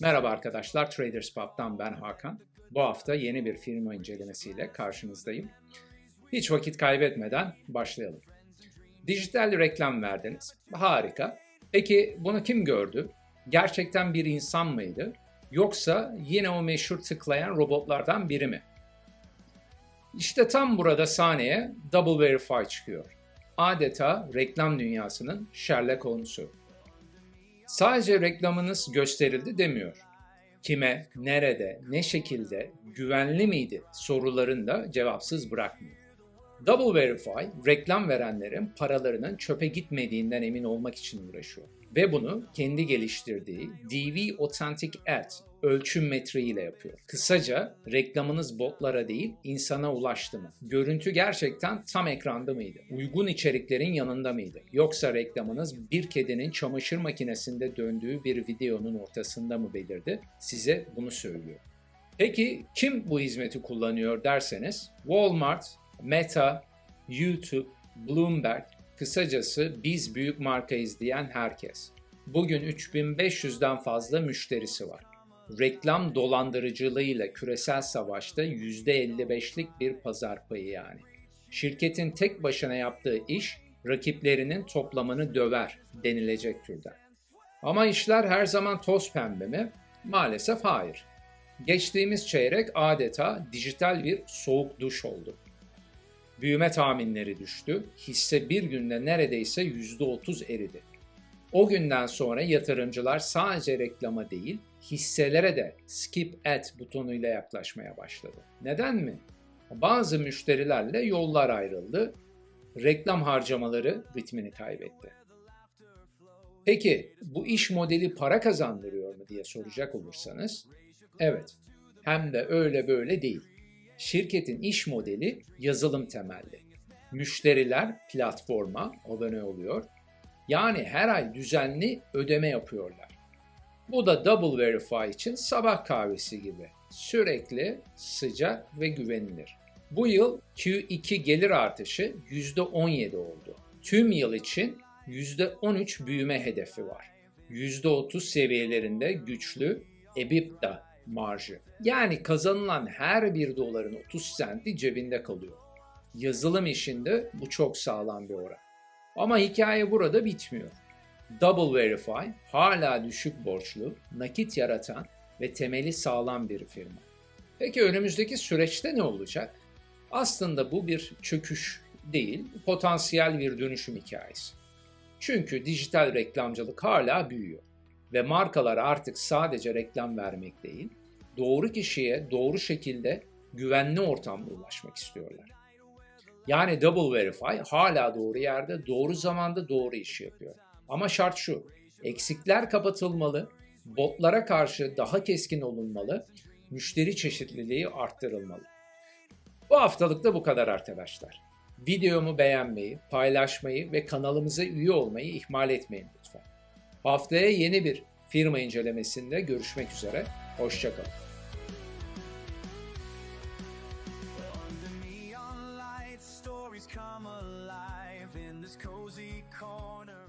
Merhaba arkadaşlar, Traders Pub'dan ben Hakan. Bu hafta yeni bir firma incelemesiyle karşınızdayım. Hiç vakit kaybetmeden başlayalım. Dijital reklam verdiniz. Harika. Peki bunu kim gördü? Gerçekten bir insan mıydı? Yoksa yine o meşhur tıklayan robotlardan biri mi? İşte tam burada sahneye Double Verify çıkıyor. Adeta reklam dünyasının Sherlock Holmes'u. Sadece reklamınız gösterildi demiyor. Kime, nerede, ne şekilde, güvenli miydi sorularını da cevapsız bırakmıyor. Double Verify, reklam verenlerin paralarının çöpe gitmediğinden emin olmak için uğraşıyor. Ve bunu kendi geliştirdiği DV Authentic Ad ölçüm metriğiyle yapıyor. Kısaca reklamınız botlara değil insana ulaştı mı? Görüntü gerçekten tam ekranda mıydı? Uygun içeriklerin yanında mıydı? Yoksa reklamınız bir kedinin çamaşır makinesinde döndüğü bir videonun ortasında mı belirdi? Size bunu söylüyor. Peki kim bu hizmeti kullanıyor derseniz Walmart, Meta, YouTube, Bloomberg, kısacası biz büyük marka izleyen herkes. Bugün 3500'den fazla müşterisi var. Reklam dolandırıcılığıyla küresel savaşta %55'lik bir pazar payı yani. Şirketin tek başına yaptığı iş rakiplerinin toplamını döver denilecek türden. Ama işler her zaman toz pembe mi? Maalesef hayır. Geçtiğimiz çeyrek adeta dijital bir soğuk duş oldu. Büyüme tahminleri düştü. Hisse bir günde neredeyse %30 eridi. O günden sonra yatırımcılar sadece reklama değil, hisselere de skip at butonuyla yaklaşmaya başladı. Neden mi? Bazı müşterilerle yollar ayrıldı. Reklam harcamaları ritmini kaybetti. Peki bu iş modeli para kazandırıyor mu diye soracak olursanız, evet. Hem de öyle böyle değil. Şirketin iş modeli yazılım temelli. Müşteriler platforma abone oluyor. Yani her ay düzenli ödeme yapıyorlar. Bu da Double Verify için sabah kahvesi gibi. Sürekli, sıcak ve güvenilir. Bu yıl Q2 gelir artışı %17 oldu. Tüm yıl için %13 büyüme hedefi var. %30 seviyelerinde güçlü EBITDA marjı. Yani kazanılan her bir doların 30 senti cebinde kalıyor. Yazılım işinde bu çok sağlam bir oran. Ama hikaye burada bitmiyor. Double Verify hala düşük borçlu, nakit yaratan ve temeli sağlam bir firma. Peki önümüzdeki süreçte ne olacak? Aslında bu bir çöküş değil, potansiyel bir dönüşüm hikayesi. Çünkü dijital reklamcılık hala büyüyor ve markalar artık sadece reklam vermek değil, doğru kişiye doğru şekilde güvenli ortamda ulaşmak istiyorlar. Yani Double Verify hala doğru yerde, doğru zamanda doğru işi yapıyor. Ama şart şu, eksikler kapatılmalı, botlara karşı daha keskin olunmalı, müşteri çeşitliliği arttırılmalı. Bu haftalık da bu kadar arkadaşlar. Videomu beğenmeyi, paylaşmayı ve kanalımıza üye olmayı ihmal etmeyin lütfen. Haftaya yeni bir firma incelemesinde görüşmek üzere. Hoşçakalın. come alive in this cozy corner